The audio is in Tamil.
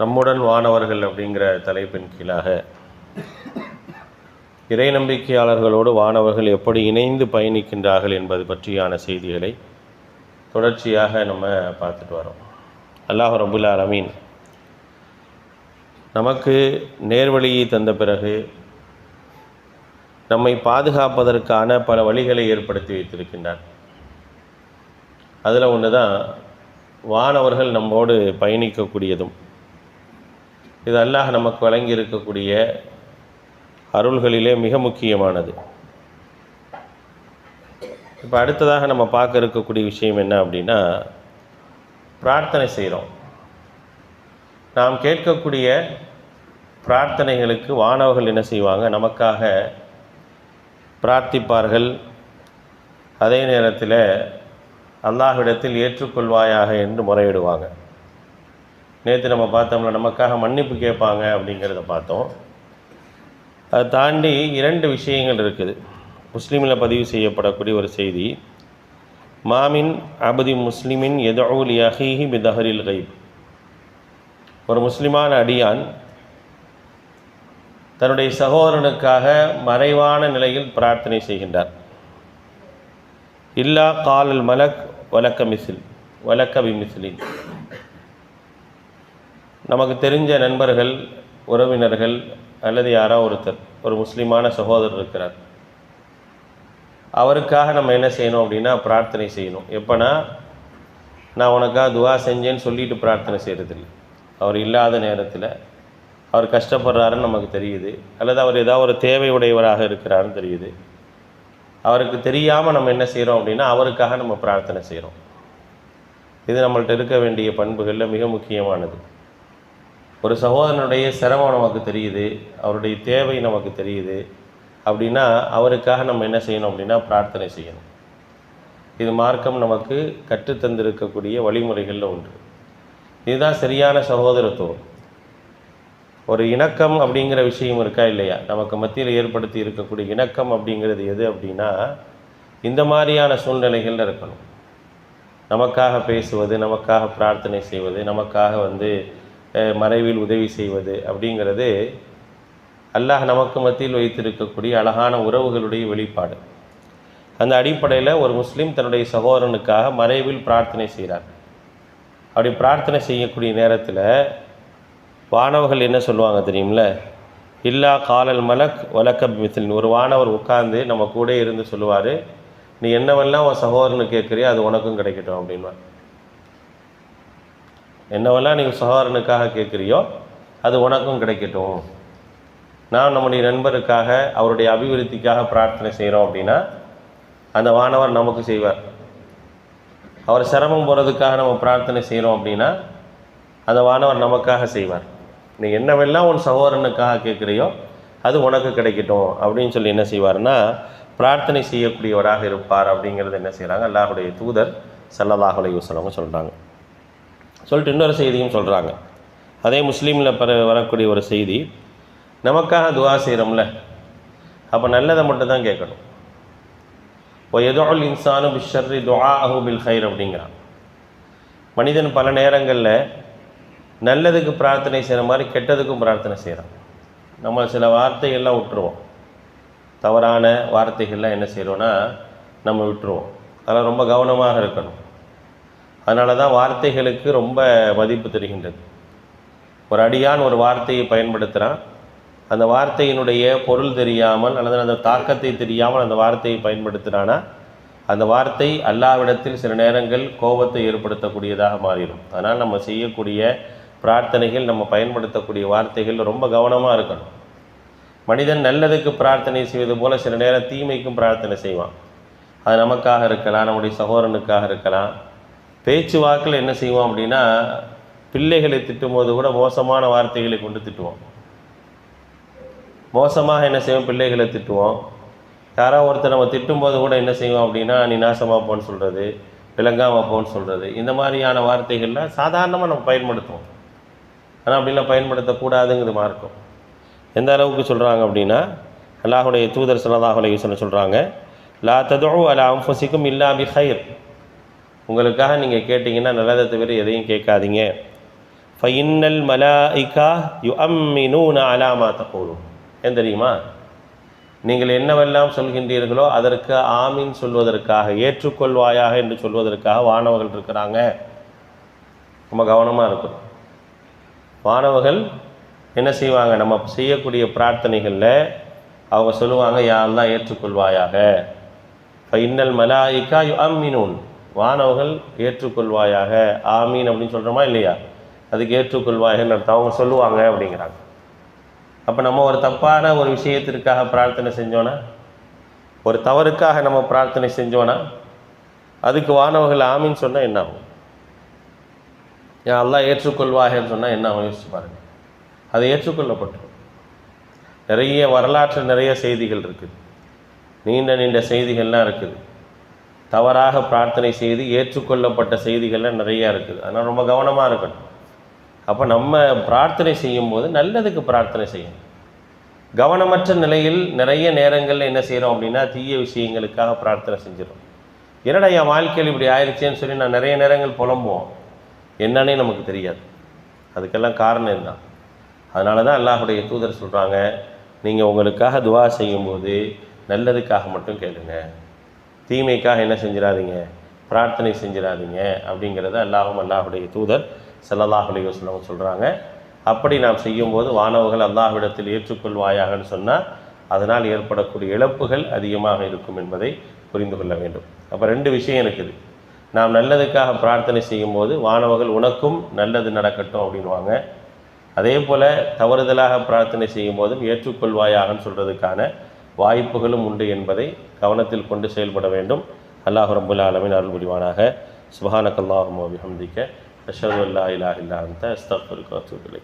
நம்முடன் வானவர்கள் அப்படிங்கிற தலைப்பின் கீழாக இறை நம்பிக்கையாளர்களோடு வானவர்கள் எப்படி இணைந்து பயணிக்கின்றார்கள் என்பது பற்றியான செய்திகளை தொடர்ச்சியாக நம்ம பார்த்துட்டு வரோம். அல்லாஹ் ரபுல் ஆலமீன் நமக்கு நேர்வழியை தந்த பிறகு நம்மை பாதுகாப்பதற்கான பல வழிகளை ஏற்படுத்தி வைத்திருக்கின்றார். அதில் ஒன்று தான் வானவர்கள் நம்மோடு பயணிக்கக்கூடியதும் இது அல்லாஹ் நமக்கு வழங்கி இருக்கக்கூடிய அருள்களிலே மிக முக்கியமானது. இப்போ அடுத்ததாக நம்ம பார்க்க இருக்கக்கூடிய விஷயம் என்ன அப்படின்னா பிரார்த்தனை செய்கிறோம் நாம் கேட்கக்கூடிய பிரார்த்தனைகளுக்கு வானவர்கள் என்ன செய்வாங்க? நமக்காக பிரார்த்திப்பார்கள். அதே நேரத்தில் அல்லாஹ்விடத்தில் ஏற்றுக்கொள்வாயாக என்று முறையிடுவாங்க. நேற்று நம்ம பார்த்தோம்ல நமக்காக மன்னிப்பு கேட்பாங்க அப்படிங்கிறத பார்த்தோம். அதை தாண்டி இரண்டு விஷயங்கள் இருக்குது. முஸ்லீமில் பதிவு செய்யப்படக்கூடிய ஒரு செய்தி மாமின் அபதி முஸ்லிமின் எதவுல் யஹீஹி பிதஹரில் கைப் ஒரு முஸ்லிமான அடியான் தன்னுடைய சகோதரனுக்காக மறைவான நிலையில் பிரார்த்தனை செய்கின்றார். இல்லா காலல் மலக் வலக்க மிசில் வலக்க பிமிசிலின். நமக்கு தெரிஞ்ச நண்பர்கள் உறவினர்கள் அல்லது யாரோ ஒருத்தர் ஒரு முஸ்லீமான சகோதரர் இருக்கிறார். அவருக்காக நம்ம என்ன செய்யணும் அப்படின்னா பிரார்த்தனை செய்யணும். எப்போனா நான் உனக்காக துவா செஞ்சேன்னு சொல்லிட்டு பிரார்த்தனை செய்கிறதில்ல அவர் இல்லாத நேரத்தில் அவர் கஷ்டப்படுறாருன்னு நமக்கு தெரியுது. அல்லது அவர் ஏதாவது ஒரு தேவை உடையவராக இருக்கிறாருன்னு தெரியுது. அவருக்கு தெரியாமல் நம்ம என்ன செய்கிறோம் அப்படின்னா அவருக்காக நம்ம பிரார்த்தனை செய்கிறோம் இது நம்மள்ட்ட இருக்க வேண்டிய பண்புகளில் மிக முக்கியமானது. ஒரு சகோதரனுடைய சிரமம் நமக்கு தெரியுது அவருடைய தேவை நமக்கு தெரியுது அப்படின்னா அவருக்காக நம்ம என்ன செய்யணும் அப்படின்னா பிரார்த்தனை செய்யணும். இது மார்க்கம் நமக்கு கற்றுத்தந்திருக்கக்கூடிய வழிமுறைகளில் ஒன்று. இதுதான் சரியான சகோதரத்துவம். ஒரு இணக்கம் அப்படிங்கிற விஷயம் இருக்கா இல்லையா? நமக்கு மத்தியில் ஏற்படுத்தி இருக்கக்கூடிய இணக்கம் அப்படிங்கிறது எது அப்படின்னா இந்த மாதிரியான சூழ்நிலைகளில் இருக்கணும். நமக்காக பேசுவது நமக்காக பிரார்த்தனை செய்வது நமக்காக வந்து மறைவில் உதவி செய்வது அப்படிங்கிறது அல்லாஹ் நமக்கு மத்தியில் வைத்திருக்கக்கூடிய அழகான உறவுகளுடைய வெளிப்பாடு. அந்த அடிப்படையில் ஒரு முஸ்லீம் தன்னுடைய சகோதரனுக்காக மறைவில் பிரார்த்தனை செய்கிறார். அப்படி பிரார்த்தனை செய்யக்கூடிய நேரத்தில் வானவர்கள் என்ன சொல்லுவாங்க தெரியுமில்ல? இல்லா காலல் மலக் வலக்க மிசில் ஒரு வானவர் உட்கார்ந்து நம்ம கூட இருந்து சொல்லுவார் நீ என்னவெல்லாம் உன் சகோதரனுக்கு கேட்குறியோ அது உனக்கும் கிடைக்கட்டும் அப்படின்வார் என்னவெல்லாம் நீ சகோதரனுக்காக கேட்குறியோ அது உனக்கும் கிடைக்கட்டும். நாம் நம்முடைய நண்பருக்காக அவருடைய அபிவிருத்திக்காக பிரார்த்தனை செய்கிறோம் அப்படின்னா அந்த வானவர் நமக்கு செய்வார். அவர் சிரமம் போகிறதுக்காக நம்ம பிரார்த்தனை செய்கிறோம் அப்படின்னா அந்த வானவர் நமக்காக செய்வார். நீ என்னவெல்லாம் உன் சகோதரனுக்காக கேட்குறியோ அது உனக்கு கிடைக்கட்டும் அப்படின்னு சொல்லி என்ன செய்வார்னா பிரார்த்தனை செய்யக்கூடியவராக இருப்பார் அப்படிங்கிறது என்ன செய்கிறாங்க? அல்லாஹுடைய தூதர் சல்லல்லாஹு அலைஹி சொல்கிறாங்க சொல்லிட்டு இன்னொரு செய்தியும் சொல்கிறாங்க அதே முஸ்லீமில் பர வரக்கூடிய ஒரு செய்தி நமக்காக துவா செய்கிறோம்ல அப்போ நல்லதை மட்டும் தான் கேட்கணும். இப்போ எதோ இன்சானு பிஷர்ரி துவா அஹு பில் ஹைர் அப்படிங்கிறான். மனிதன் பல நேரங்களில் நல்லதுக்கு பிரார்த்தனை செய்கிற மாதிரி கெட்டதுக்கும் பிரார்த்தனை செய்கிறான் நம்ம சில வார்த்தைகள்லாம் விட்டுருவோம். தவறான வார்த்தைகள்லாம் என்ன செய்கிறோன்னா நம்ம விட்டுருவோம். அதெல்லாம் ரொம்ப கவனமாக இருக்கணும். அதனால தான் வார்த்தைகளுக்கு ரொம்ப மதிப்பு தெரிகின்றது. ஒரு அடியான் ஒரு வார்த்தையை பயன்படுத்துகிறான் அந்த வார்த்தையினுடைய பொருள் தெரியாமல் அல்லது அந்த தாக்கத்தை தெரியாமல் அந்த வார்த்தையை பயன்படுத்துகிறானா அந்த வார்த்தை அல்லாவிடத்தில் சில நேரங்கள் கோபத்தை ஏற்படுத்தக்கூடியதாக மாறிடும். அதனால் நம்ம செய்யக்கூடிய பிரார்த்தனைகள் நம்ம பயன்படுத்தக்கூடிய வார்த்தைகள் ரொம்ப கவனமாக இருக்கணும். மனிதன் நல்லதுக்கு பிரார்த்தனை செய்வது போல் சில நேரம் தீமைக்கும் பிரார்த்தனை செய்வான். அது நமக்காக இருக்கலாம் நம்முடைய சகோதரனுக்காக இருக்கலாம். பேச்சு வாக்கில் என்ன செய்வோம் அப்படின்னா பிள்ளைகளை திட்டும்போது கூட மோசமான வார்த்தைகளை கொண்டு திட்டுவோம். மோசமாக என்ன செய்வோம்? பிள்ளைகளை திட்டுவோம். யாராவது ஒருத்தர் நம்ம திட்டும்போது கூட என்ன செய்வோம் அப்படின்னா நீ நாசமாக போன்னு சொல்கிறது விளங்காமல் போன்னு சொல்கிறது இந்த மாதிரியான வார்த்தைகளில் சாதாரணமாக நம்ம பயன்படுத்துவோம். ஆனால் அப்படிலாம் பயன்படுத்தக்கூடாதுங்கிறது மார்க்கம். எந்த அளவுக்கு சொல்கிறாங்க அப்படின்னா அல்லாஹுடைய தூதர் ஸல்லல்லாஹு அலைஹி சொல்கிறாங்க லா தது அலா அன்ஃபுசிக்கும் இல்லா பி ஹைர் உங்களுக்காக நீங்கள் கேட்டிங்கன்னா நல்லதை தவிர எதையும் கேட்காதீங்க. ஃபைன்னல் மலாய்கா யு அம்மினூன அலாமா தகூலும் ஏன் தெரியுமா? நீங்கள் என்னவெல்லாம் சொல்கின்றீர்களோ அதற்கு ஆமீன் சொல்வதற்காக ஏற்றுக்கொள்வாயாக என்று சொல்வதற்காக வானவர்கள் இருக்கிறாங்க. ரொம்ப கவனமாக இருக்கணும். வானவர்கள் என்ன செய்வாங்க? நம்ம செய்யக்கூடிய பிரார்த்தனைகளில் அவங்க சொல்லுவாங்க யாரெல்லாம் ஏற்றுக்கொள்வாயாக? ஃபைனல் மலாயிக்கா யு அம்மினூன் வானவர்கள் ஏற்றுக்கொள்வாயாக ஆமீன் அப்படின்னு சொல்கிறோமா இல்லையா? அதுக்கு ஏற்றுக்கொள்வாயன்னு அர்த்தம். அவங்க சொல்லுவாங்க அப்படிங்கிறாங்க. அப்போ நம்ம ஒரு தப்பான ஒரு விஷயத்திற்காக பிரார்த்தனை செஞ்சோன்னா ஒரு தவறுக்காக நம்ம பிரார்த்தனை செஞ்சோன்னா அதுக்கு வானவர்கள் ஆமின்னு சொன்னால் என்ன ஆகும்? எல்லாம் ஏற்றுக்கொள்வாகன்னு சொன்னால் என்ன ஆகும்? யோசிச்சு பாருங்கள் அது ஏற்றுக்கொள்ளப்பட்டோம் நிறைய வரலாற்று நிறைய செய்திகள் இருக்குது. நீண்ட நீண்ட செய்திகள்லாம் இருக்குது. தவறாக பிரார்த்தனை செய்து ஏற்றுக்கொள்ளப்பட்ட செய்திகள்லாம் நிறையா இருக்குது. அதனால் ரொம்ப கவனமாக இருக்கணும். அப்போ நம்ம பிரார்த்தனை செய்யும்போது நல்லதுக்கு பிரார்த்தனை செய்யணும். கவனமற்ற நிலையில் நிறைய நேரங்களில் என்ன செய்கிறோம் அப்படின்னா தீய விஷயங்களுக்காக பிரார்த்தனை செஞ்சிடும் என்னடா என் வாழ்க்கையில் இப்படி ஆயிடுச்சேன்னு சொல்லி நான் நிறைய நேரங்கள் புலம்புவோம். என்னன்னே நமக்கு தெரியாது. அதுக்கெல்லாம் காரணம் என்ன? அதனால தான் அல்லாஹுடைய தூதர் சொல்கிறாங்க நீங்கள் உங்களுக்காக துவா செய்யும்போது நல்லதுக்காக மட்டும் கேளுங்கள் தீமைக்காக என்ன செஞ்சிடாதீங்க? பிரார்த்தனை செஞ்சிடாதீங்க அப்படிங்கிறத அல்லாஹும் அல்லாஹுடைய தூதர் ஸல்லல்லாஹு அலைஹி சொல்கிறாங்க அப்படி நாம் செய்யும்போது வானவர்கள் அல்லாஹ்விடத்தில் ஏற்றுக்கொள்வாயாகன்னு சொன்னால் அதனால் ஏற்படக்கூடிய இழப்புகள் அதிகமாக இருக்கும் என்பதை புரிந்து கொள்ள வேண்டும். அப்போ ரெண்டு விஷயம் இருக்குது நாம் நல்லதுக்காக பிரார்த்தனை செய்யும்போது வானவர்கள் உனக்கும் நல்லது நடக்கட்டும் அப்படின்வாங்க அதே போல் தவறுதலாக பிரார்த்தனை செய்யும் போதும் ஏற்றுக்கொள்வாயாகன்னு சொல்கிறதுக்கான வாய்ப்புகளும் உண்டு என்பதை கவனத்தில் கொண்டு செயல்பட வேண்டும். அல்லாஹ் ரபுல் ஆலமின் அருள் புரிவானாக. சுபஹானக்கல்லாஹும் அபிஹம்திக்க அஷது அல்லா இலா இல்லா அந்த அஸ்தஃபருக்கு வத்துக்களை